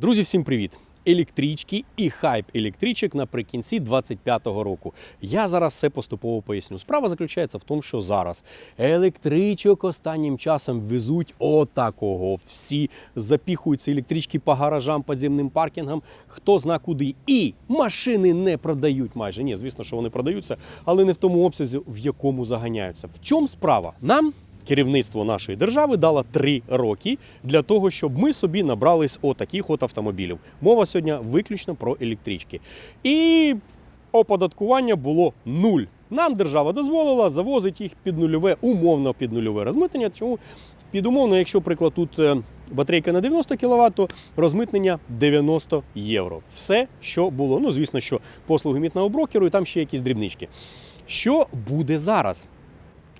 Друзі, всім привіт! Електрички і хайп електричок наприкінці 25-го року. Я зараз все поступово поясню. Справа заключається в тому, що зараз електричок останнім часом везуть отакого. Всі запіхуються електрички по гаражам, підземним паркінгам, хто зна куди. І машини не продають майже. Ні, звісно, що вони продаються, але не в тому обсязі, в якому заганяються. В чому справа? Нам керівництво нашої держави дало три роки для того, щоб ми собі набрались отаких от автомобілів. Мова сьогодні виключно про електрички. І оподаткування було нуль. Нам держава дозволила завозити їх під нульове, умовно під нульове розмитнення. Чому? Під умовно, якщо, приклад, тут е, батарейка на 90 кВт, то розмитнення 90 євро. Все, що було. Ну, звісно, що послуги мітного брокеру і там ще якісь дрібнички. Що буде зараз?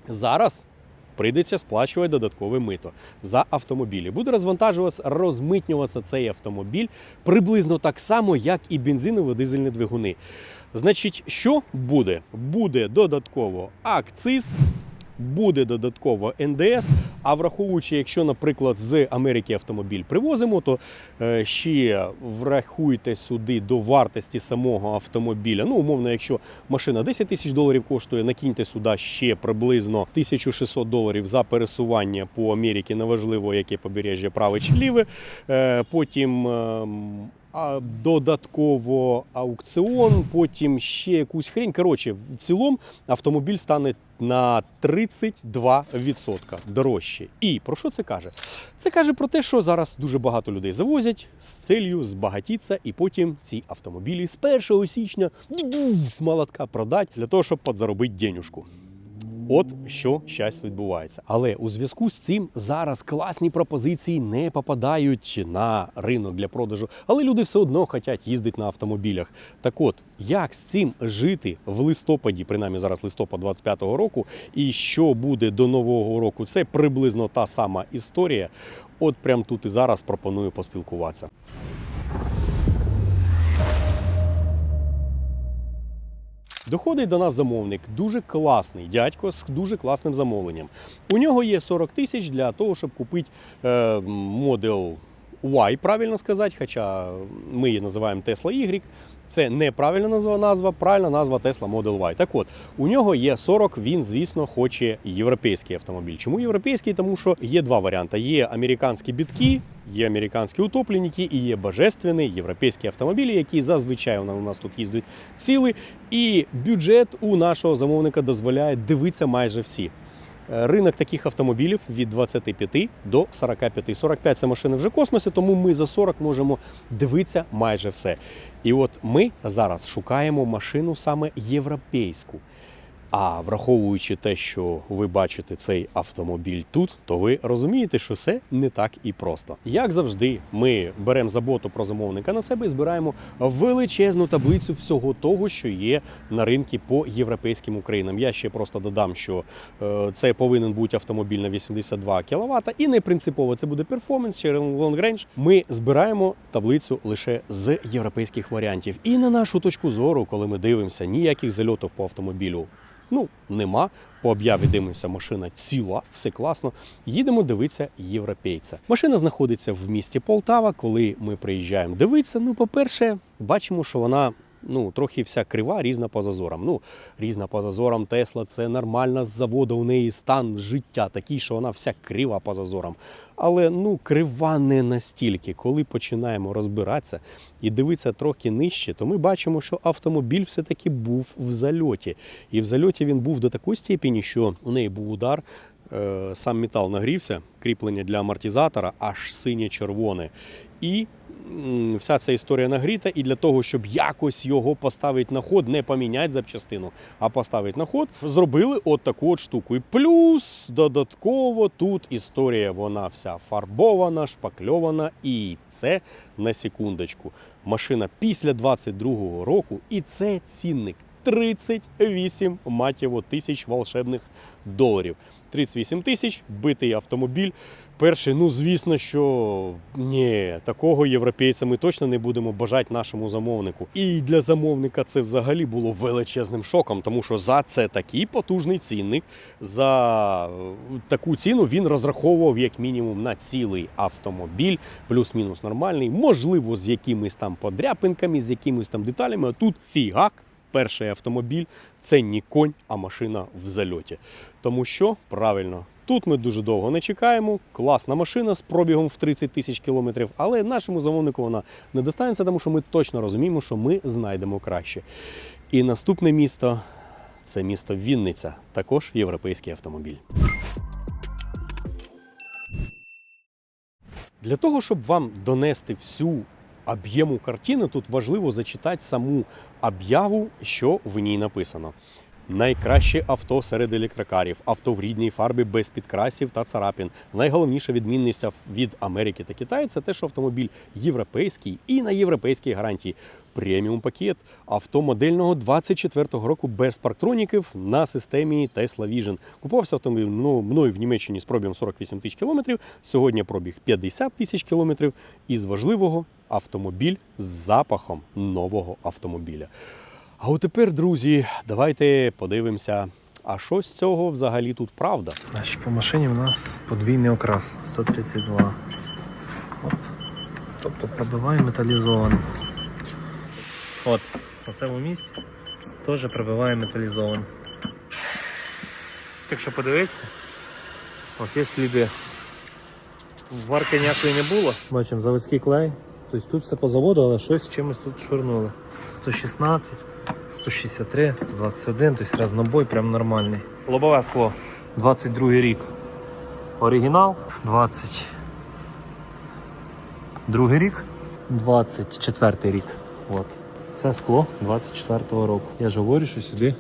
Зараз прийдеться сплачувати додаткове мито за автомобілі. Буде розвантажуватися, розмитнюватися цей автомобіль приблизно так само, як і бензинові дизельні двигуни. Значить, що буде? Буде додатково акциз. Буде додатково НДС. А враховуючи, якщо, наприклад, з Америки автомобіль привозимо, то е, ще врахуйте сюди до вартості самого автомобіля. Ну, умовно, якщо машина 10 тисяч доларів коштує, накиньте сюди ще приблизно 1600 доларів за пересування по Америці, неважливо, яке побережжя праве чи ліве. Е, потім. Додатково аукціон, потім ще якусь хрень. Коротше, в цілому автомобіль стане на 32% дорожче. І про що це каже? Це каже про те, що зараз дуже багато людей завозять з целью збагатіться, і потім ці автомобілі з 1 січня з молотка продать для того, щоб подзаробити денюжку. От що щас відбувається. Але у зв'язку з цим зараз класні пропозиції не попадають на ринок для продажу, але люди все одно хочуть їздити на автомобілях. Так от, як з цим жити в листопаді, принаймні зараз листопад 25-го року, і що буде до нового року, це приблизно та сама історія. От прям тут і зараз пропоную поспілкуватися. Доходить до нас замовник, дуже класний дядько з дуже класним замовленням. У нього є 40 тисяч для того, щоб купити е, Model Y, правильно сказати, хоча ми її називаємо Tesla Y. Це неправильна назва, назва, правильна назва Tesla Model Y. Так от, у нього є 40, він, звісно, хоче європейський автомобіль. Чому європейський? Тому що є два варіанти: є американські бітки, є американські утопленники і є божественні європейські автомобілі, які зазвичай у нас тут їздять ціли. І бюджет у нашого замовника дозволяє дивитися майже всі. Е, Ринок таких автомобілів від 25 до 45. 45 це машини вже в космосі, тому ми за 40 можемо дивитися майже все. І от ми зараз шукаємо машину саме європейську. А враховуючи те, що ви бачите цей автомобіль тут, то ви розумієте, що все не так і просто. Як завжди, ми беремо заботу про замовника на себе і збираємо величезну таблицю всього того, що є на ринку по європейським Українам. Я ще просто додам, що е, це повинен бути автомобіль на 82 кВт, і не принципово це буде перформанс чи range. Ми збираємо таблицю лише з європейських варіантів. І на нашу точку зору, коли ми дивимося, ніяких зальотів по автомобілю. Ну, нема. По об'яві дивимося, машина ціла, все класно. Їдемо дивитися європейця. Машина знаходиться в місті Полтава. Коли ми приїжджаємо дивитися, ну, по-перше, бачимо, що вона. Ну, трохи вся крива, різна по зазорам. Ну, різна по зазорам Тесла це нормальна з заводу. У неї стан життя такий, що вона вся крива по зазорам. Але ну, крива не настільки. Коли починаємо розбиратися і дивитися трохи нижче, то ми бачимо, що автомобіль все-таки був в зальоті. І в зальоті він був до такої степені, що у неї був удар. е, Сам метал нагрівся, кріплення для амортизатора аж синє-червоне. І м, вся ця історія нагріта, і для того, щоб якось його поставити на ход, не поміняти запчастину, а поставити на ход, зробили от таку от штуку. І плюс додатково тут історія вона вся фарбована, шпакльована, і це на секундочку. Машина після 22-го року, і це цінник. 38 матіво тисяч волшебних доларів. 38 тисяч, битий автомобіль. Перший, ну звісно, що ні, такого європейця ми точно не будемо бажати нашому замовнику. І для замовника це взагалі було величезним шоком, тому що за це такий потужний цінник. За е, таку ціну він розраховував як мінімум на цілий автомобіль, плюс-мінус нормальний, можливо, з якимись там подряпинками, з якимись там деталями. А тут фігак. Перший автомобіль це не конь, а машина в зальоті. Тому що правильно, тут ми дуже довго не чекаємо. Класна машина з пробігом в 30 тисяч кілометрів, але нашому замовнику вона не достанеться, тому що ми точно розуміємо, що ми знайдемо краще. І наступне місто це місто Вінниця, також європейський автомобіль. Для того, щоб вам донести всю об'єму картини, тут важливо зачитати саму об'яву, що в ній написано. Найкраще авто серед електрокарів, авто в рідній фарбі без підкрасів та царапін. Найголовніша відмінність від Америки та Китаю це те, що автомобіль європейський і на європейській гарантії. Преміум пакет авто модельного 24-го року без парктроніків на системі Tesla Vision. Купувався автомобіль ну, мною в Німеччині з пробігом 48 тисяч кілометрів. Сьогодні пробіг 50 тисяч кілометрів. І з важливого автомобіль з запахом нового автомобіля. А от тепер, друзі, давайте подивимося, а що з цього взагалі тут правда? Значить, по машині у нас подвійний окрас 132. Оп. Тобто пробиває металізований. От, на цьому місці теж пробиває металізований. Якщо подивитися, от є сліди. Варки ніякої не було. Бачимо заводський клей. Тобто тут все по заводу, але щось чимось тут шурнули. 116, 163, 121, тобто разнобой прям нормальний. Лобове скло. 22 рік. Оригінал 22 рік. 24 рік. От. Це скло 24-го року. Я ж говорю, що сюди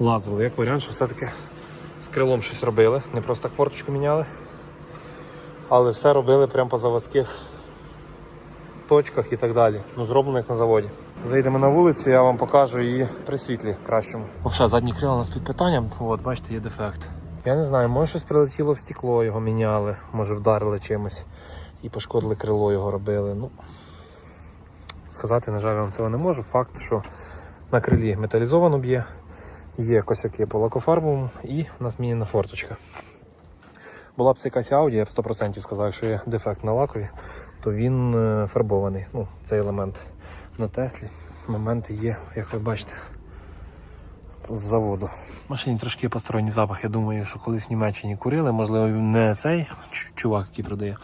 лазили. Як варіант, що все-таки з крилом щось робили. Не просто хворточку міняли. Але все робили прямо по заводських точках і так далі. Ну, зроблено як на заводі. Вийдемо на вулицю, я вам покажу її при світлі кращому. Взагалі, задні крила у нас під питанням. От, бачите, є дефект. Я не знаю, може щось прилетіло в стекло, його міняли, може вдарили чимось і пошкодили крило, його робили. Ну, сказати, на жаль, вам цього не можу. Факт, що на крилі металізовано б'є, є косяки по лакофарбовому і в нас міняна форточка. Була б це якась Audi, я б 100% сказав, якщо є дефект на лакові, то він е, фарбований. Ну, цей елемент на Теслі. Моменти є, як ви бачите, з заводу. В машині трошки є посторонній запах. Я думаю, що колись в Німеччині курили, можливо, не цей чувак, який продає,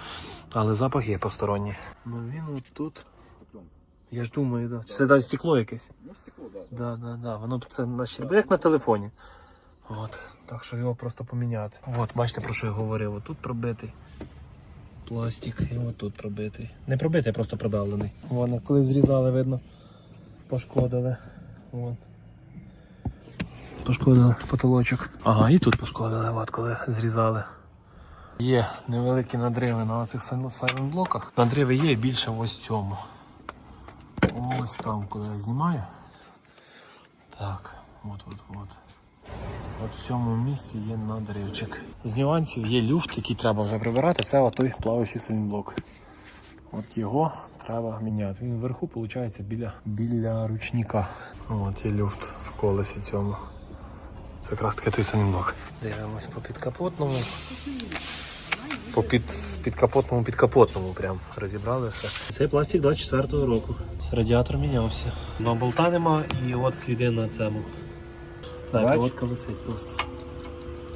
але запах є посторонній. Ну він от тут. Я ж думаю, да. Чи це да, стекло якесь? Ну, стекло, да. Да, да, да. Воно це на щербі, як на телефоні. От. Так що його просто поміняти. От, бачите, про що я говорив. Отут пробитий пластик, і отут пробитий. Не пробитий, а просто продавлений. Воно, коли зрізали, видно, пошкодили. Вон. Пошкодили потолочок. Ага, і тут пошкодили, от коли зрізали. Є невеликі надриви на цих блоках. Надриви є більше ось цьому. Ось там, коли я знімаю. Так, от, от, в цьому місці є надривчик. З нюансів є люфт, який треба вже прибирати. Це отой плаваючий силінблок. От його треба міняти. Він вверху, виходить, біля, біля ручника. От є люфт в колесі цьому. Це якраз таки той силінблок. Дивимось по підкапотному. По під, підкапотному, підкапотному прям розібрали все. Цей пластик 24-го року. Радіатор мінявся. Но болта нема і от сліди на цьому. Так, Бач? висить просто.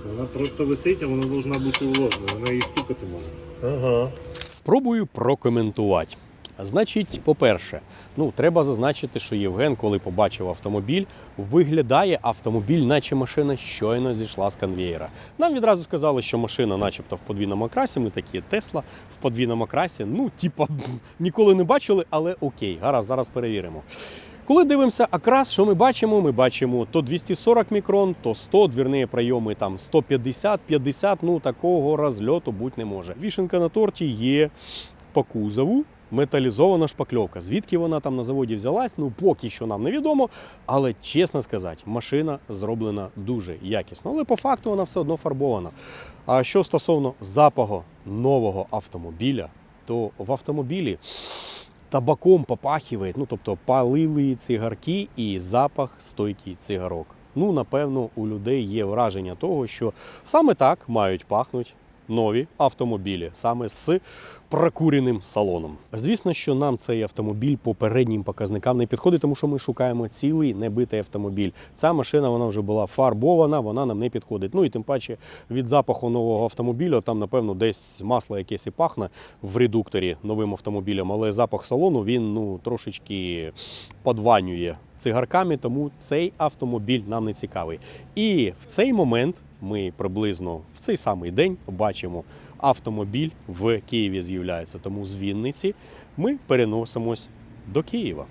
Вона просто висить, а вона повинна бути уложена. Вона її стукати може. Ага. Спробую прокоментувати. Значить, по-перше, ну треба зазначити, що Євген, коли побачив автомобіль, виглядає автомобіль, наче машина щойно зійшла з конвеєра. Нам відразу сказали, що машина, начебто, в подвійному окрасі. Ми такі Тесла в подвійному окрасі. Ну, типа, ніколи не бачили, але окей, гаразд, зараз перевіримо. Коли дивимося окрас, що ми бачимо? Ми бачимо то 240 мікрон, то 100, двірні прийоми там 150, 50, ну такого розльоту бути не може. Вішенка на торті є по кузову. металізована шпакльовка. Звідки вона там на заводі взялась, ну поки що нам невідомо. Але чесно сказати, машина зроблена дуже якісно. Але по факту вона все одно фарбована. А що стосовно запаху нового автомобіля, то в автомобілі табаком попахиває, ну тобто палили цигарки і запах стойкий цигарок. Ну, напевно, у людей є враження того, що саме так мають пахнути нові автомобілі, саме з прокуреним салоном. Звісно, що нам цей автомобіль по переднім показникам не підходить, тому що ми шукаємо цілий небитий автомобіль. Ця машина вона вже була фарбована, вона нам не підходить. Ну і тим паче від запаху нового автомобіля, там, напевно, десь масло якесь і пахне в редукторі новим автомобілем, але запах салону він ну трошечки подванює цигарками, тому цей автомобіль нам не цікавий. І в цей момент ми приблизно в цей самий день бачимо автомобіль в Києві з'являється. Тому з Вінниці ми переносимось до Києва.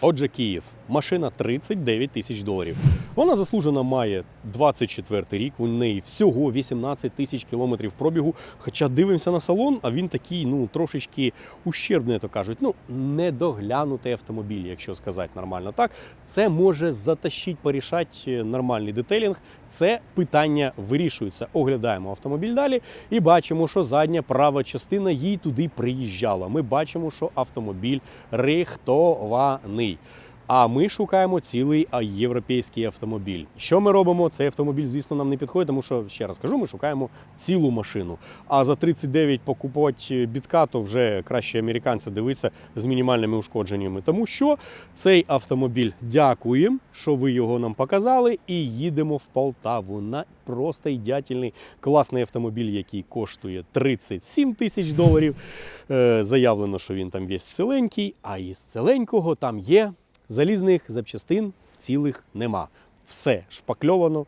Отже, Київ. Машина 39 тисяч доларів. Вона заслужено має 24 рік. У неї всього 18 тисяч кілометрів пробігу. Хоча дивимося на салон, а він такий, ну трошечки ущербний, то кажуть. Ну, недоглянутий автомобіль, якщо сказати нормально так. Це може затащити, порішати нормальний детелінг. Це питання вирішується. Оглядаємо автомобіль далі і бачимо, що задня права частина їй туди приїжджала. Ми бачимо, що автомобіль рихтований. А ми шукаємо цілий європейський автомобіль. Що ми робимо? Цей автомобіль, звісно, нам не підходить, тому що ще раз кажу, ми шукаємо цілу машину. А за 39 покупати бітка, то вже краще американця дивитися з мінімальними ушкодженнями. Тому що цей автомобіль дякуємо, що ви його нам показали, і їдемо в Полтаву на просто ідеальний класний автомобіль, який коштує 37 тисяч доларів. Е, заявлено, що він там весь ціленький, а із ціленького там є. Залізних запчастин цілих нема. Все шпакльовано,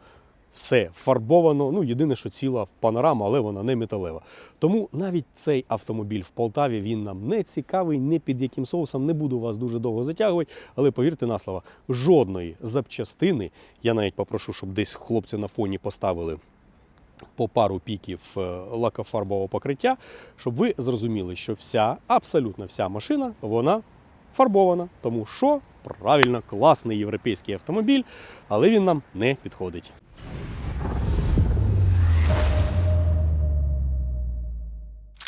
все фарбовано. Ну, єдине, що ціла панорама, але вона не металева. Тому навіть цей автомобіль в Полтаві він нам не цікавий, не під яким соусом. Не буду вас дуже довго затягувати, але повірте на слово, жодної запчастини. Я навіть попрошу, щоб десь хлопці на фоні поставили по пару піків е, лакофарбового покриття, щоб ви зрозуміли, що вся, абсолютно вся машина, вона фарбована. Тому що правильно, класний європейський автомобіль, але він нам не підходить.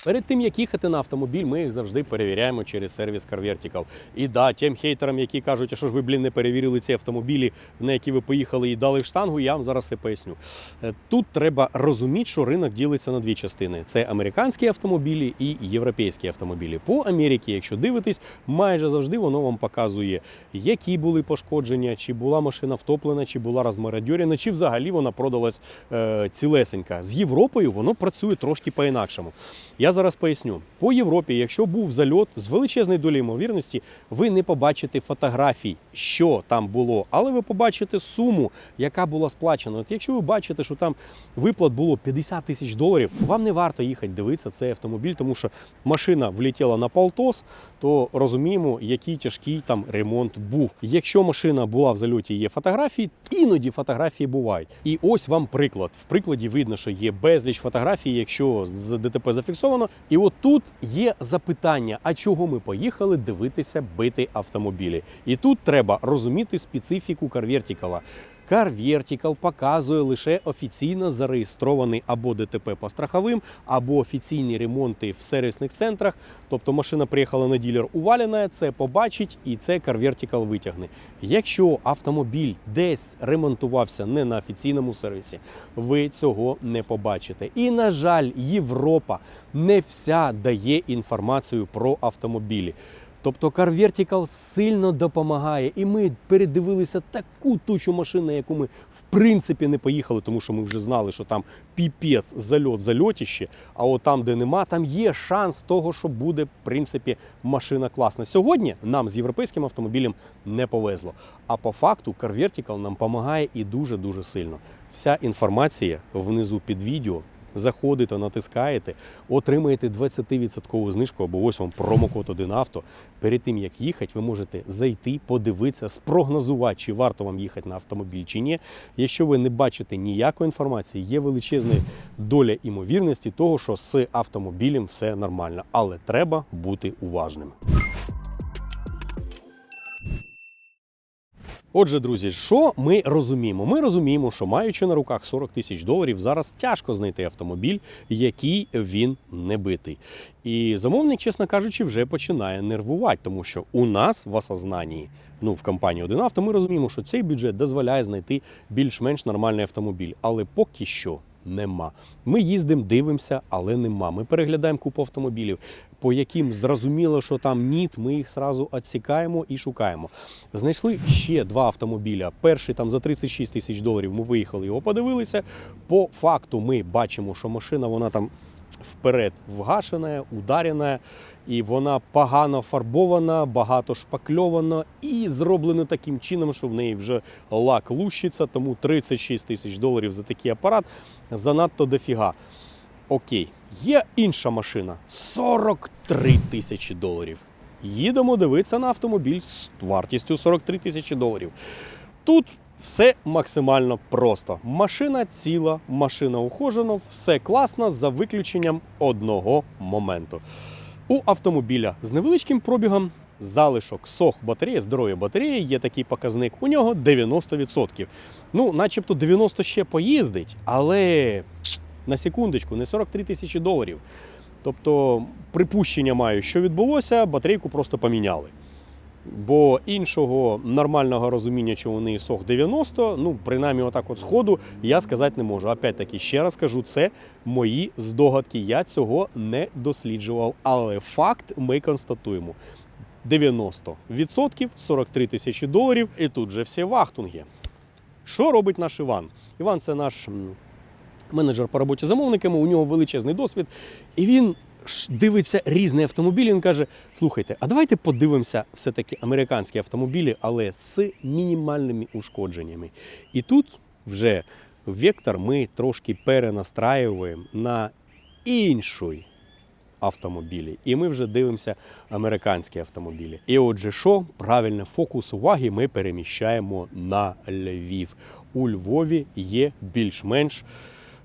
Перед тим як їхати на автомобіль, ми їх завжди перевіряємо через сервіс Car Vertical. І да, тим хейтерам, які кажуть, а що ж ви, блін, не перевірили ці автомобілі, на які ви поїхали і дали в штангу, я вам зараз все поясню. Е, Тут треба розуміти, що ринок ділиться на дві частини: це американські автомобілі і європейські автомобілі. По Америці, якщо дивитись, майже завжди воно вам показує, які були пошкодження, чи була машина втоплена, чи була розмарадьорена, чи взагалі вона продалась е, цілесенька. З Європою воно працює трошки по-інакшому. Я зараз поясню. По Європі, якщо був зальот з величезною долею ймовірності, ви не побачите фотографій, що там було, але ви побачите суму, яка була сплачена. От якщо ви бачите, що там виплат було 50 тисяч доларів, вам не варто їхати дивитися цей автомобіль, тому що машина влетіла на полтос, то розуміємо, який тяжкий там ремонт був. Якщо машина була в зальоті, є фотографії, іноді фотографії бувають. І ось вам приклад. В прикладі видно, що є безліч фотографій, якщо з ДТП зафіксовано. І отут є запитання: а чого ми поїхали дивитися бити автомобілі? І тут треба розуміти специфіку CarVertical. Car Vertical показує лише офіційно зареєстрований або ДТП по страховим, або офіційні ремонти в сервісних центрах. Тобто машина приїхала на ділер уваляна, це побачить і це Car Vertical витягне. Якщо автомобіль десь ремонтувався не на офіційному сервісі, ви цього не побачите. І, на жаль, Європа не вся дає інформацію про автомобілі. Тобто Car Vertical сильно допомагає, і ми передивилися таку тучу машин, на яку ми в принципі не поїхали, тому що ми вже знали, що там піпець, зальот, зальотіще. А от там, де нема, там є шанс того, що буде в принципі машина класна. Сьогодні нам з європейським автомобілем не повезло. А по факту Car Vertical нам допомагає і дуже дуже сильно. Вся інформація внизу під відео. Заходите, натискаєте, отримаєте 20% знижку або ось вам промокод 1 авто. Перед тим як їхати, ви можете зайти, подивитися, спрогнозувати, чи варто вам їхати на автомобіль чи ні. Якщо ви не бачите ніякої інформації, є величезна доля імовірності того, що з автомобілем все нормально, але треба бути уважним. Отже, друзі, що ми розуміємо? Ми розуміємо, що маючи на руках 40 тисяч доларів, зараз тяжко знайти автомобіль, який він не битий. І замовник, чесно кажучи, вже починає нервувати, тому що у нас в осознанні, ну в компанії один авто, ми розуміємо, що цей бюджет дозволяє знайти більш-менш нормальний автомобіль, але поки що. Нема. Ми їздимо, дивимося, але нема. Ми переглядаємо купу автомобілів, по яким зрозуміло, що там ніт, ми їх зразу відсікаємо і шукаємо. Знайшли ще два автомобіля. Перший там за 36 тисяч доларів. Ми виїхали його, подивилися. По факту ми бачимо, що машина вона там вперед вгашена, ударена, і вона погано фарбована, багато шпакльована і зроблено таким чином, що в неї вже лак лущиться, тому 36 тисяч доларів за такий апарат занадто дофіга. Окей, є інша машина 43 тисячі доларів. Їдемо дивитися на автомобіль з вартістю 43 тисячі доларів. Тут все максимально просто. Машина ціла, машина ухожена, все класно за виключенням одного моменту. У автомобіля з невеличким пробігом залишок сох батареї, здоров'я батареї є такий показник. У нього 90%. Ну, начебто 90 ще поїздить, але на секундочку, не 43 тисячі доларів. Тобто, припущення маю, що відбулося, батарейку просто поміняли. Бо іншого нормального розуміння, чи неї сох 90, ну принаймні, отак от сходу, я сказати не можу. Опять таки, ще раз кажу, це мої здогадки. Я цього не досліджував. Але факт ми констатуємо: 90% 43 тисячі доларів, і тут вже всі вахтунги. Що робить наш Іван? Іван це наш менеджер по роботі замовниками, у нього величезний досвід, і він дивиться різні автомобілі. Він каже: слухайте, а давайте подивимося все-таки американські автомобілі, але з мінімальними ушкодженнями. І тут вже вектор ми трошки перенастраюємо на інший автомобілі. І ми вже дивимося американські автомобілі. І отже, що правильно, фокус уваги ми переміщаємо на Львів. У Львові є більш-менш,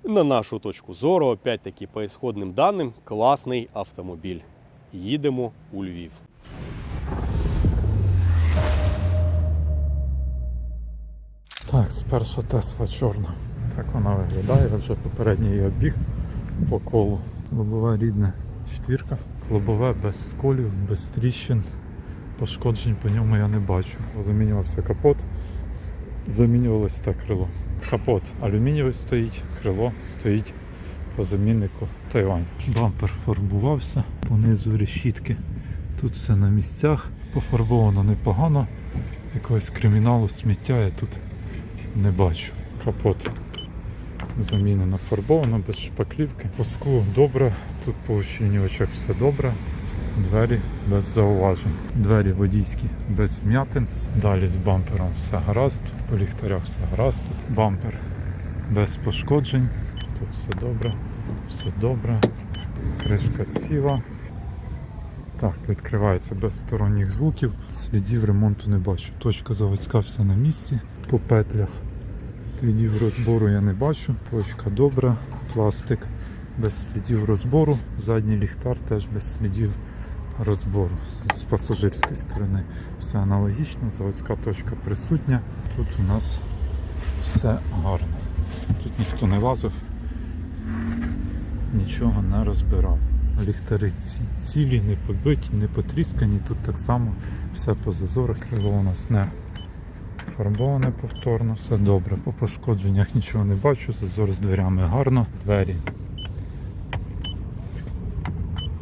на нашу точку зору, опять-таки, по ісходним даним, класний автомобіль. Їдемо у Львів. Так, спершу Тесла чорна. Так вона виглядає, я вже попередній її обіг по колу. Лобове рідне четвірка. Лобове без сколів, без тріщин. Пошкоджень по ньому я не бачу. Замінювався капот, замінювалося те крило. Капот алюмінієвий стоїть, крило стоїть по заміннику Тайвань. Бампер фарбувався, понизу решітки. Тут все на місцях, пофарбовано непогано. Якогось криміналу, сміття я тут не бачу. Капот замінено фарбовано, без шпаклівки. По склу добре, тут по ощінювачах все добре. Двері без зауважень. Двері водійські без вм'ятин. Далі з бампером все гаразд, по ліхтарях все гаразд. Тут бампер без пошкоджень. Тут все добре, все добре. Кришка ціла. Так, відкривається без сторонніх звуків. Слідів ремонту не бачу. Точка заводська все на місці. По петлях слідів розбору я не бачу. Точка добра, пластик без слідів розбору. Задній ліхтар теж без слідів розбору. З пасажирської сторони все аналогічно, заводська точка присутня. Тут у нас все гарно. Тут ніхто не лазив, нічого не розбирав. Ліхтари цілі, не побиті, не потріскані. Тут так само все по зазорах. Крило у нас не фарбоване повторно, все добре. По пошкодженнях нічого не бачу, зазор з дверями гарно. Двері.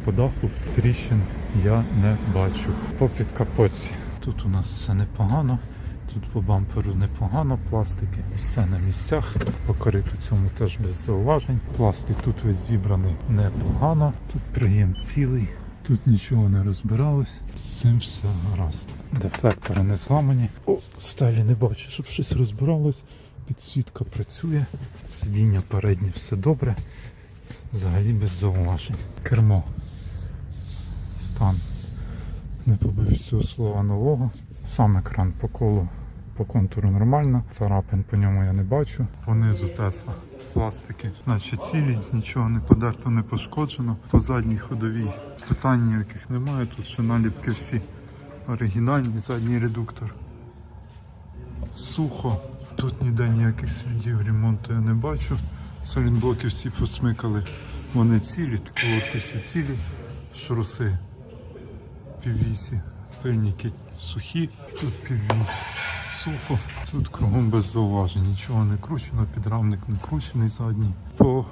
По даху тріщин я не бачу. По підкапотці. Тут у нас все непогано. Тут по бамперу непогано, пластики, все на місцях. По кориту цьому теж без зауважень. Пластик тут весь зібраний непогано. Тут приєм цілий, тут нічого не розбиралось. З цим все гаразд. Дефлектори не зламані. О, сталі не бачу, щоб щось розбиралось. Підсвітка працює, сидіння переднє все добре. взагалі без зауважень. Кермо. Стан. Не побоюсь цього слова нового. Сам екран по колу, по контуру нормально. Царапин по ньому я не бачу. Понизу Тесла. Пластики, наче цілі, нічого не подерто, не пошкоджено. По задній ходовій питань ніяких немає. Тут ще наліпки всі оригінальні, задній редуктор. Сухо. Тут ніде ніяких слідів ремонту я не бачу. Салінблоки всі посмикали. Вони цілі, колодки всі цілі, шруси піввісі, пильники сухі, тут піввісі, сухо, тут кругом без зауважень, нічого не кручено, підрамник не кручений задній. По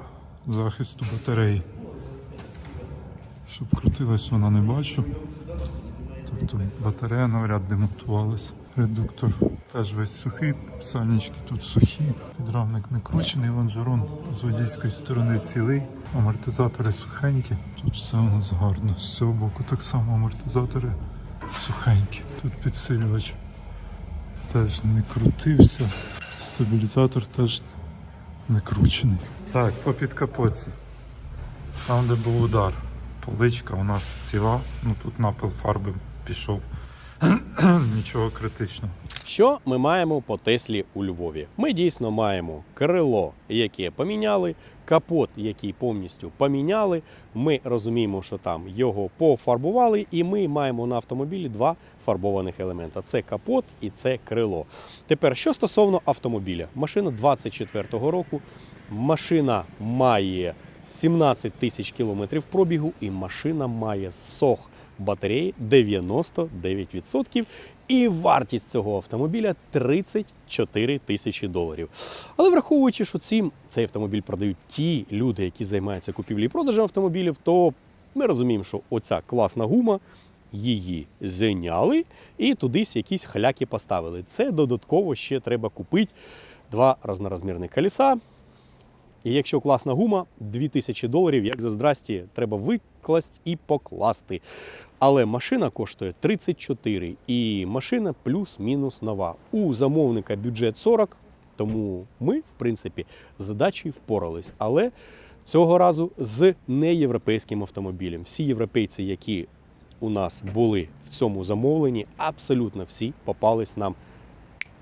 захисту батареї. Щоб крутилась вона не бачу. Тобто батарея навряд демонтувалась. Редуктор теж весь сухий, сальнички тут сухі, підрамник не кручений, лонжерон з водійської сторони цілий, амортизатори сухенькі. Тут все у нас гарно. З цього боку так само амортизатори сухенькі. Тут підсилювач теж не крутився, стабілізатор теж не кручений. Так, по підкапотці. Там, де був удар, поличка у нас ціла, ну тут напил фарби пішов. Нічого критичного. Що ми маємо по Теслі у Львові? Ми дійсно маємо крило, яке поміняли, капот, який повністю поміняли. Ми розуміємо, що там його пофарбували, і ми маємо на автомобілі два фарбованих елемента: це капот і це крило. Тепер, що стосовно автомобіля, машина 24-го року, машина має 17 тисяч кілометрів пробігу, і машина має сох батареї 99%. І вартість цього автомобіля 34 тисячі доларів. Але враховуючи, що ці, цей автомобіль продають ті люди, які займаються купівлею і продажем автомобілів, то ми розуміємо, що оця класна гума. Її зайняли і тудись якісь халяки поставили. Це додатково ще треба купити два разнорозмірних колеса, і якщо класна гума, 2000 доларів, як за здрасті, треба викласти і покласти. Але машина коштує 34, і машина плюс-мінус нова. У замовника бюджет 40, тому ми, в принципі, з задачею впорались. Але цього разу з неєвропейським автомобілем. Всі європейці, які у нас були в цьому замовленні, абсолютно всі попались нам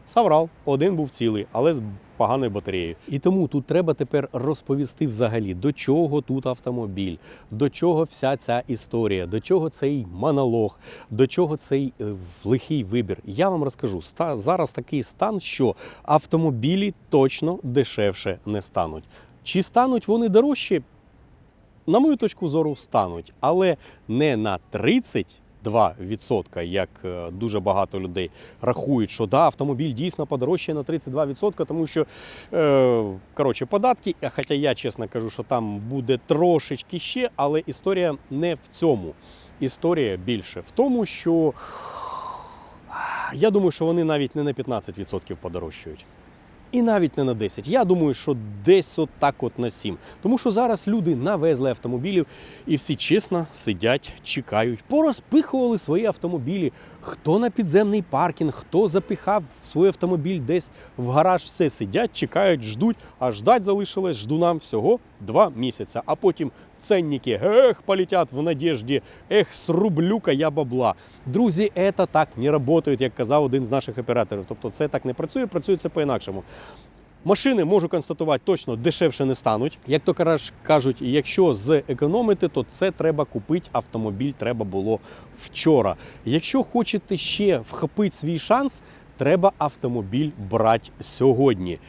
Саврал, один був цілий, але з поганою батареєю. І тому тут треба тепер розповісти взагалі, до чого тут автомобіль, до чого вся ця історія, до чого цей монолог, до чого цей е, лихий вибір. Я вам розкажу. Зараз такий стан, що автомобілі точно дешевше не стануть. Чи стануть вони дорожчі? на мою точку зору, стануть, але не на 32%, як е, дуже багато людей рахують, що да, автомобіль дійсно подорожчає на 32%, тому що е, коротше, податки, хоча я чесно кажу, що там буде трошечки ще, але історія не в цьому. Історія більше в тому, що я думаю, що вони навіть не на 15% подорожчають. І навіть не на 10. Я думаю, що десь от так от на 7. Тому що зараз люди навезли автомобілів і всі чесно сидять, чекають, порозпихували свої автомобілі. Хто на підземний паркінг, хто запихав свій автомобіль десь в гараж, все сидять, чекають, ждуть, а ждать залишилось ждунам всього два місяці. А потім ценники ех, полетять в надежді, ех, срублюка я бабла. Друзі, це так не працює, як казав один з наших операторів. Тобто це так не працює, працює це по-інакшому. Машини можу констатувати точно дешевше не стануть. Як то кажуть, якщо зекономити, то це треба купити. Автомобіль треба було вчора. Якщо хочете ще вхопити свій шанс, треба автомобіль брати сьогодні.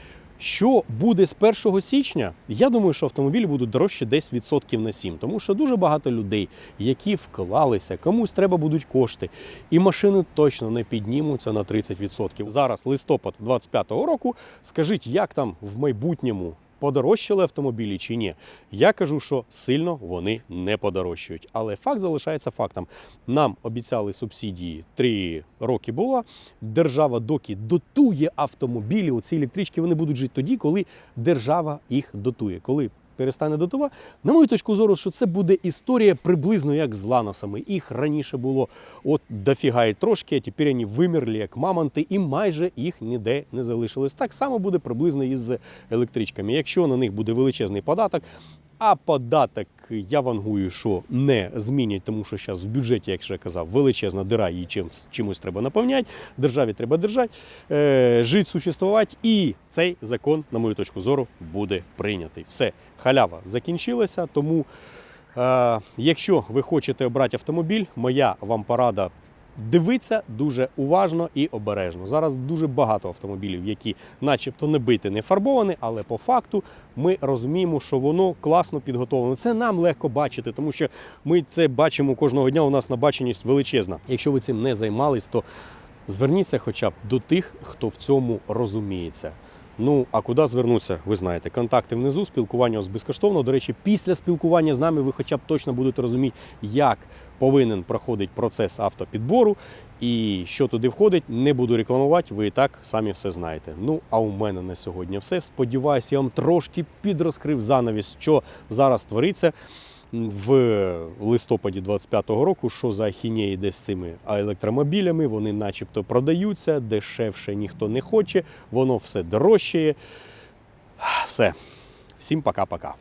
Що буде з 1 січня? Я думаю, що автомобілі будуть дорожче десь відсотків на 7, тому що дуже багато людей, які вклалися, комусь треба будуть кошти, і машини точно не піднімуться на 30%. Зараз листопад 25-го року. Скажіть, як там в майбутньому подорожчали автомобілі чи ні? Я кажу, що сильно вони не подорожчають. Але факт залишається фактом. Нам обіцяли субсидії 3 роки було. Держава доки дотує автомобілі. Оці електрички вони будуть жити тоді, коли держава їх дотує. Коли перестане дотувати, на мою точку зору, що це буде історія приблизно як з ланосами. Їх раніше було от дофіга і трошки, а тепер вони вимерли як мамонти, і майже їх ніде не залишилось. Так само буде приблизно і з електричками. Якщо на них буде величезний податок, А податок я вангую, що не змінять, тому що зараз в бюджеті, як я казав, величезна дира, її чим, чимось треба наповняти. Державі треба держати, е, жити, существувати. І цей закон, на мою точку зору, буде прийнятий. Все, халява закінчилася. Тому, е, якщо ви хочете обрати автомобіль, моя вам порада Дивиться дуже уважно і обережно. Зараз дуже багато автомобілів, які, начебто, не биті, не фарбовані, але по факту ми розуміємо, що воно класно підготовлено. Це нам легко бачити, тому що ми це бачимо кожного дня. У нас набаченість величезна. Якщо ви цим не займались, то зверніться хоча б до тих, хто в цьому розуміється. Ну, а куди звернутися, ви знаєте. Контакти внизу, спілкування у вас безкоштовно. До речі, після спілкування з нами ви хоча б точно будете розуміти, як повинен проходити процес автопідбору і що туди входить. Не буду рекламувати, ви і так самі все знаєте. Ну, а у мене на сьогодні все. Сподіваюся, я вам трошки підрозкрив занавіс, що зараз твориться в листопаді 25-го року, що за ахінія йде з цими електромобілями. Вони начебто продаються, дешевше ніхто не хоче, воно все дорожчає. Все. Всім пока-пока.